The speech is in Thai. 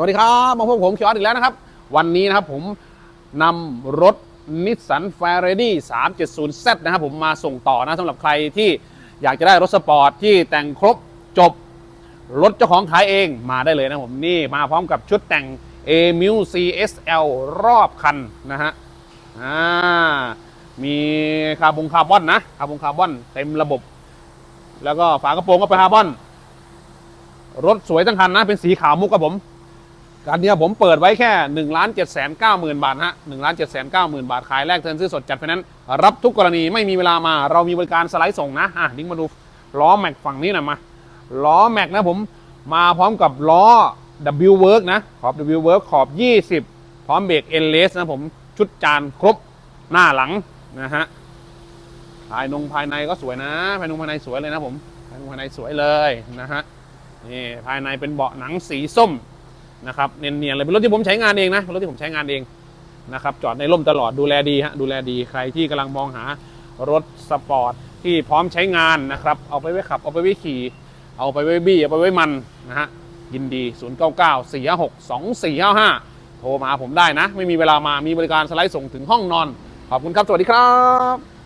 วัสดีครับมาพบผมเขียวอีกแล้วนะครับ วันนี้นะครับผมนำรถนิสสัน f a r a d y 370Z นะครับผมมาส่งต่อนะสำหรับใครที่อยากจะได้รถสปอร์ตที่แต่งครบจบ รถเจ้าของขายเองมาได้เลยนะผมนี่มาพร้อมกับชุดแต่ง a m u CSL รอบคันนะฮะอ่ามีคาร์บงคาร์บอนนะคาร์บงคาร์บอนเต็มระบบ แล้วก็ฝากระโปรงก็เป็นคาร์บอน รถสวยทั้งคันนะ เป็นสีขาวมุกครับผม การนี้ผมเปิดไว้แค่1นึ่งล้านเจ็ดแสนเก้าหมื่นบาทฮะหนึ่งล้านเจ็ดแสนเก้าหมื่นบาทขายแรกเทิร์นซื้อสดจัดไฟแนนซ์รับทุกกรณีไม่มีเวลามา เรามีบริการสไลด์ส่งนะอะดิ้งมาดูล้อแม็กฝั่งนี้หน่อยมาล้อแม็กนะผมมาพร้อมกับล้อ W Work นะขอบ W Work ขอบ 20 พร้อมเบรก N l e s นะผมชุดจานครบหน้าหลังนะฮะภายนงภายในก็สวยนะ ภายนงภายในสวยเลยนะผมภายนงภายในสวยเลยนะฮะนี่ภายในเป็นเบาะหนังสีส้ม นะครับเนียนๆเลยเป็นรถที่ผมใช้งานเองนะเป็นรถที่ผมใช้งานเองนะครับจอดในร่มตลอดดูแลดีฮะดูแลดีใครที่กำลังมองหารถสปอร์ตที่พร้อมใช้งานนะครับ เอาไปไว้ขับ เอาไปไว้ขี่ เอาไปไว้บี้ เอาไปไว้มันนะฮะยินดี 0 9 9 4 5 6 2 4 5 5 โทรมาผมได้นะ ไม่มีเวลามามีบริการสไลด์ส่งถึงห้องนอน ขอบคุณครับ สวัสดีครับ